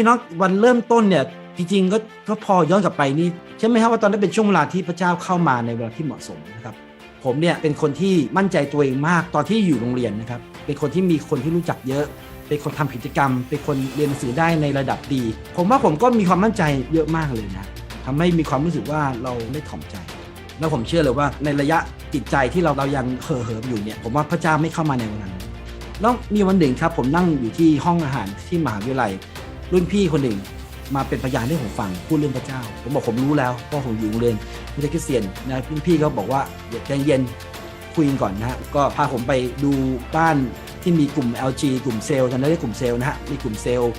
พี่น้องวันเริ่มต้นเนี่ยจริงๆก็ก็พอย้อนกลับไปนี่ใช่ไหมครับว่าตอนนั้นเป็นช่วงเวลาที่พระเจ้าเข้ามาในเวลาที่เหมาะสมนะครับ ผมเนี่ยเป็นคนที่มั่นใจตัวเองมากตอนที่อยู่โรงเรียนนะครับ เป็นคนที่มีคนที่รู้จักเยอะ เป็นคนทำกิจกรรม เป็นคนเรียนหนังสือได้ในระดับดี ผมว่าผมก็มีความมั่นใจเยอะมากเลยนะทำให้มีความรู้สึกว่าเราไม่ถ่อมใจ แล้วผมเชื่อเลยว่าในระยะจิตใจที่เราเรายังเห่อเหิมอยู่เนี่ย ผมว่าพระเจ้าไม่เข้ามาในวันนั้นแล้วมีวันหนึ่งครับ ผมนั่งอยู่ที่ห้องอาหารที่มหาวิทยาลัย รุ่นพี่คนหนึ่งมาเป็นพยานให้ผมฟังพูดเรื่องพระเจ้า ผมบอกผมรู้แล้วเพราะผมอยู่โรงเรียนพุทธคริสเตียนนะรุ่นพี่ก็บอกว่าเดี๋ยวใจเย็นคุยกันก่อนนะฮะก็พาผมไปดูบ้านที่มีกลุ่ม LG กลุ่มเซลล์ตอนนั้นเรียกกลุ่มเซลล์นะฮะมีกลุ่มเซลล์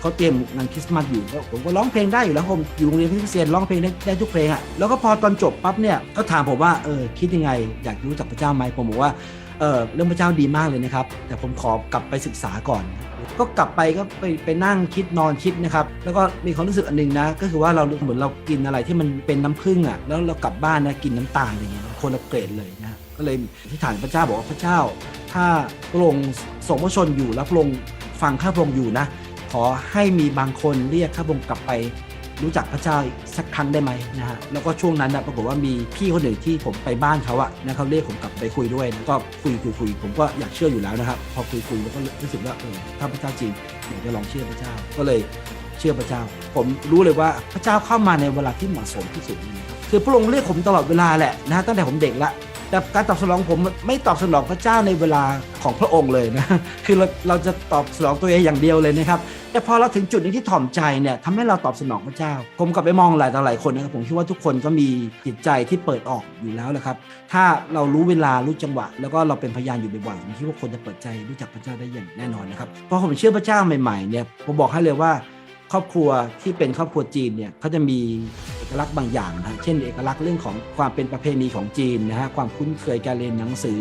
เขาเตรียมงานคริสต์มาสอยู่ก็ผมก็ร้องเพลงได้อยู่แล้วผมอยู่โรงเรียนคริสเตียนร้องเพลงได้ได้ทุกเพลงอะแล้วก็พอตอนจบปั๊บเนี่ยก็ถามผมว่าเออคิดยังไงอยากรู้จักพระเจ้าไหมผมบอกว่า เออเรื่องพระเจ้าดีมากเลยนะครับ แต่ผมขอกลับไปศึกษาก่อน ก็กลับไปก็ไปไปนั่งคิดนอนคิดนะครับ แล้วก็มีความรู้สึกอันหนึงนะ ก็คือว่าเราเหมือนเรากินอะไรที่มันเป็นน้ำผึ้งอะแล้วเรากลับบ้านนะกินน้ำตาลอะไรอย่างเงี้ยคนละเกรดเลยนะก็เลยที่ฐานพระเจ้าบอกว่าพระเจ้า ถ้าพระองค์ส่งพระชนอยู่แล้วพระองค์ฟังข้าพระองค์อยู่นะ ขอให้มีบางคนเรียกข้าพระองค์กลับไป รู้จักพระเจ้าอีกสักครั้งได้ไหมนะฮะแล้วก็ช่วงนั้นนะปรากฏว่ามีพี่คนหนึ่งที่ผมไปบ้านเขาอะนะเขาเรียกผมกลับไปคุยด้วยแล้วก็คุยคุยคุยผมก็อยากเชื่ออยู่แล้วนะครับพอคุยคุยแล้วก็รู้สึกว่าเออถ้าพระเจ้าจริงอยากจะลองเชื่อพระเจ้าก็เลยเชื่อพระเจ้า ผมรู้เลยว่าพระเจ้าเข้ามาในเวลาที่เหมาะสมที่สุดนะครับคือพระองค์เรียกผมตลอดเวลาแหละนะฮะตั้งแต่ผมเด็กละแต่การตอบสนองผมไม่ตอบสนองพระเจ้าในเวลาของพระองค์เลยนะ คือเราเราจะตอบสนองตัวเองอย่างเดียวเลยนะครับ แต่พอเราถึงจุดนี้ที่ถ่อมใจเนี่ยทำให้เราตอบสนองพระเจ้า ผมกลับไปมองหลายต่อหลายคนนะครับผมคิดว่าทุกคนก็มีจิตใจที่เปิดออกอยู่แล้วแหละครับ ถ้าเรารู้เวลารู้จังหวะ แล้วก็เราเป็นพยานอยู่บ่อยๆผมคิดว่าคนจะเปิดใจรู้จักพระเจ้าได้อย่างแน่นอนนะครับพอผมเชื่อพระเจ้าใหม่ๆเนี่ยผมบอกให้เลยว่าครอบครัวที่เป็นครอบครัวจีนเนี่ยเขาจะมีเอกลักษณ์บางอย่างนะเช่น เอกลักษณ์เรื่องของความเป็นประเพณีของจีนนะฮะความคุ้นเคยการเรียนหนังสือ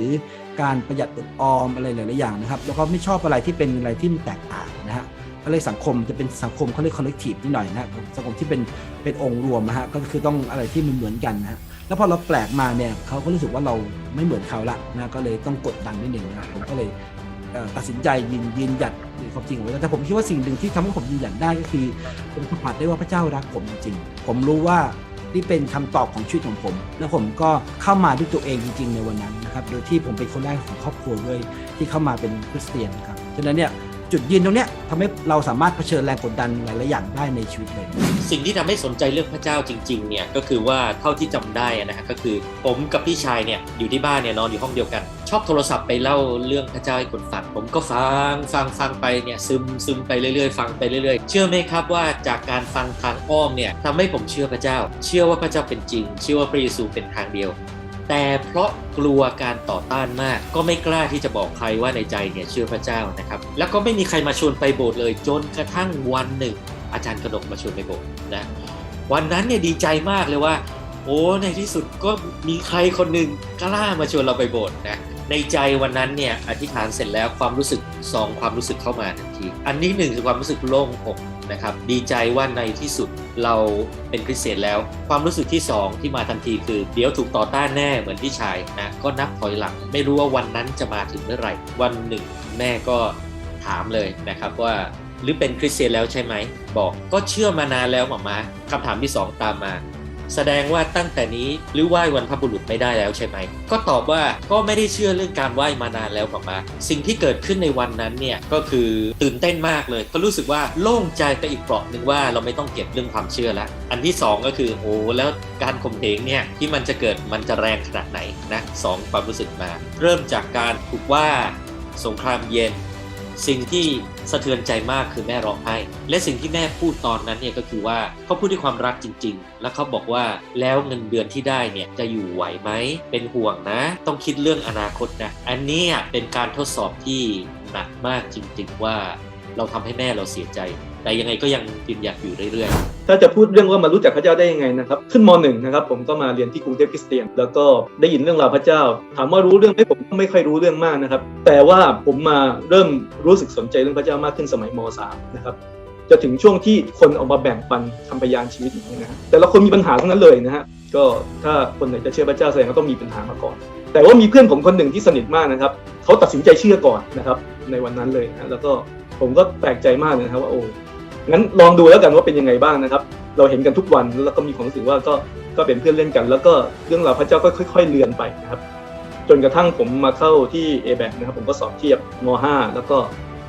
การประหยัดอดออมอะไรหลายๆอย่างนะครับแล้วก็ไม่ชอบอะไรที่เป็นอะไรที่มันแตกต่างนะฮะ เขาเรียกสังคมจะเป็นสังคมเขาเรียก collective นิดหน่อยนะสังคมที่เป็นเป็นองค์รวมนะฮะก็คือต้องอะไรที่มันเหมือนกันนะฮะแล้วพอเราแปลกมาเนี่ยเขาก็รู้สึกว่าเราไม่เหมือนเขาละนะก็เลยต้องกดดันนิดหนึ่งนะผมก็เลยตัดสินใจยืนยืนหยัดในความจริงของพระเจ้าแต่ผมคิดว่าสิ่งหนึ่งที่ทำให้ผมยืนหยัดได้ก็คือผมสัมผัสได้ว่าพระเจ้ารักผมจริงๆผมรู้ว่านี่เป็นคำตอบของชีวิตของผม และผมก็เข้ามาด้วยตัวเองจริง ๆ ในวันนั้นนะครับโดยที่ผมเป็นคนแรกของครอบครัวด้วยที่เข้ามาเป็นคริสเตียนครับฉะนั้นเนี่ย จุดยืนตรงเนี้ยทำให้เราสามารถเผชิญแรงกดดันหลายๆอย่างได้ในชีวิตเลย สิ่งที่ทำให้สนใจเรื่องพระเจ้าจริงๆเนี่ยก็คือว่าเท่าที่จำได้อะนะฮะก็คือผมกับพี่ชายเนี่ยอยู่ที่บ้านเนี่ยนอนอยู่ห้องเดียวกัน ชอบโทรศัพท์ไปเล่าเรื่องพระเจ้าให้คนฟังผมก็ฟังฟังฟังไปเนี่ยซึมซึมไปเรื่อยๆ ฟังไปเรื่อยๆ เชื่อไหมครับว่าจากการฟังทางอ้อมเนี่ยทำให้ผมเชื่อพระเจ้า เชื่อว่าพระเจ้าเป็นจริง เชื่อว่าพระเยซูเป็นทางเดียว แต่เพราะกลัวการต่อต้านมาก ก็ไม่กล้าที่จะบอกใครว่าในใจเนี่ยเชื่อพระเจ้านะครับ แล้วก็ไม่มีใครมาชวนไปโบสถ์เลย จนกระทั่งวันหนึ่ง อาจารย์กนกมาชวนไปโบสถ์นะวันนั้นเนี่ยดีใจมากเลยว่า โอ้ในที่สุดก็มีใครคนหนึ่งกล้ามาชวนเราไปโบสถ์นะในใจวันนั้นเนี่ยอธิษฐานเสร็จแล้วความรู้สึกสองความรู้สึกเข้ามาทันที อันนี้หนึ่งคือความรู้สึกโล่งอก นะครับดีใจว่าในที่สุดเราเป็นคริสเตียนแล้ว ความรู้สึกที่สองที่มาทันทีคือ เดี๋ยวถูกต่อต้านแน่เหมือนพี่ชายนะก็นับถอยหลัง ไม่รู้ว่าวันนั้นจะมาถึงเมื่อไหร่ วันหนึ่งแม่ก็ถามเลยนะครับว่าหรือเป็นคริสเตียนแล้วใช่ไหม บอกก็เชื่อมานานแล้วหมอมาคำถามที่สองตามมา แสดงว่าตั้งแต่นี้หรือไหว้วันพระบุรุษไม่ได้แล้วใช่ไหม ก็ตอบว่าก็ไม่ได้เชื่อเรื่องการไหว้มานานแล้วหมอมาสิ่งที่เกิดขึ้นในวันนั้นเนี่ยก็คือตื่นเต้นมากเลยก็รู้สึกว่าโล่งใจไปอีกเปราะหนึ่งว่าเราไม่ต้องเก็บเรื่องความเชื่อแล้ว อันที่สองก็คือโอ้แล้วการข่มเหงเนี่ยที่มันจะเกิดมันจะแรงขนาดไหนนะสองความรู้สึกมา เริ่มจากการถูกว่าสงครามเย็น สิ่งที่สะเทือนใจมากคือแม่ร้องไห้ และสิ่งที่แม่พูดตอนนั้นเนี่ยก็คือว่าเขาพูดด้วยความรักจริง ๆ แล้วเขาบอกว่าแล้วเงินเดือนที่ได้เนี่ยจะอยู่ไหวไหม เป็นห่วงนะ ต้องคิดเรื่องอนาคตนะ อันนี้เป็นการทดสอบที่หนักมากจริง ๆ ว่าเราทำให้แม่เราเสียใจ แต่ยังไงก็ยังยืนหยัดอยู่เรื่อยๆ ถ้าจะพูดเรื่องว่ามารู้จักพระเจ้าได้ยังไงนะครับ ขึ้นมหนึ่งนะครับ ผมก็มาเรียนที่กรุงเทพคริสเตียน แล้วก็ได้ยินเรื่องราวพระเจ้า ถามว่ารู้เรื่องไหมผมไม่ค่อยรู้เรื่องมากนะครับ แต่ว่าผมมาเริ่มรู้สึกสนใจเรื่องพระเจ้ามากขึ้นสมัยมสามนะครับจะถึงช่วงที่คนออกมาแบ่งปันคำพยานชีวิตอย่างนี้นะแต่ละคนมีปัญหาทั้งนั้นเลยนะฮะก็ถ้าคนไหนจะเชื่อพระเจ้าแสดงว่าต้องมีปัญหามาก่อน แต่ว่ามีเพื่อนผมคนหนึ่งที่สนิทมากนะครับเขาตัดสินใจเชื่อก่อนนะครับในวันนั้นเลยนะแล้วก็ผมก็แปลกใจมากเลยนะครับว่าโอ้ งั้นลองดูแล้วกันว่าเป็นยังไงบ้างนะครับ เราเห็นกันทุกวันแล้วก็มีความรู้สึกว่าก็ก็เป็นเพื่อนเล่นกัน แล้วก็เรื่องราวพระเจ้าก็ค่อย ๆเลือนไปนะครับ จนกระทั่งผมมาเข้าที่ a b a c นะครับ ผมก็สอบเทียบม .5 แล้วก็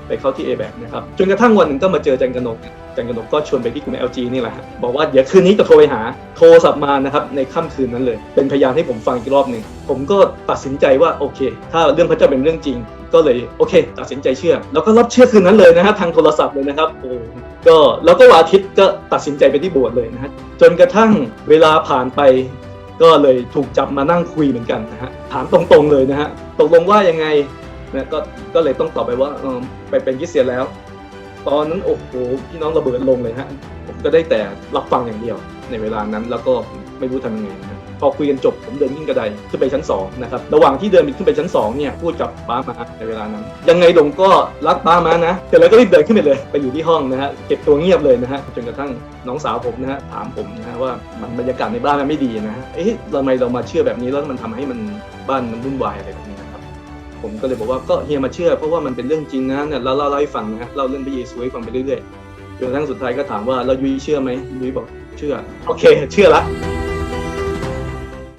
ไปเข้าที่ a b a c นะครับ จนกระทั่งวันหนึ่งก็มาเจอจันกนกจันกนกก็ชวนไปที่กลุ่ม LG นี่แหละฮะบอกว่าเดี๋ยวคืนนี้จะโทรไปหา โทรศัพท์มานะครับในค่ำคืนนั้นเลย เป็นพยานให้ผมฟังอีกรอบหนึ่งผมก็ตัดสินใจว่าโอเค ถ้าเรื่องพระเจ้าเป็นเรื่องจริง ก็เลยโอเค ตัดสินใจเชื่อ แล้วก็รับเชื่อคืนนั้นเลยนะฮะทางโทรศัพท์เลยนะครับโอ้ ก็แล้วก็วันอาทิตย์ก็ตัดสินใจไปที่โบสถ์เลยนะฮะจนกระทั่งเวลาผ่านไป ก็เลยถูกจับมานั่งคุยเหมือนกันนะฮะถามตรงๆเลยนะฮะตกลงว่ายังไงนะก็ก็เลยต้องตอบไปว่าไปเป็นคริสเตียนแล้ว ตอนนั้นโอ้โหพี่น้องระเบิดลงเลยฮะผมก็ได้แต่รับฟังอย่างเดียวในเวลานั้นแล้วก็ไม่รู้ทำยังไงนะ พอคุยกันจบผมเดินขึ้นกระไดขึ้นไปชั้นสองนะครับระหว่างที่เดินขึ้นไปชั้นสองเนี่ยพูดกับป้ามาในเวลานั้น ยังไงลงก็รักป้ามานะเสร็จแล้วก็รีบเดินขึ้นไปเลยไปอยู่ที่ห้องนะฮะเก็บตัวเงียบเลยนะฮะจนกระทั่งน้องสาวผมนะฮะถามผมนะฮะว่ามันบรรยากาศในบ้านมันไม่ดีนะฮะเอ๊ะทำไมเรามาเชื่อแบบนี้แล้วมันทำให้มันบ้านมันวุ่นวายอะไรแบบนี้นะครับผมก็เลยบอกว่าก็เฮียมาเชื่อ เพราะว่ามันเป็นเรื่องจริงนะเนี่ยเราเล่าเล่าให้ฟังนะฮะเล่าเรื่องพระเยซูให้ฟังไปเรื่อยๆจนกระทั่งสุดท้ายก็ถามว่าเรายุ้ยเชื่อไหมยุ้ยบอกเชื่อ โอเค เชื่อละ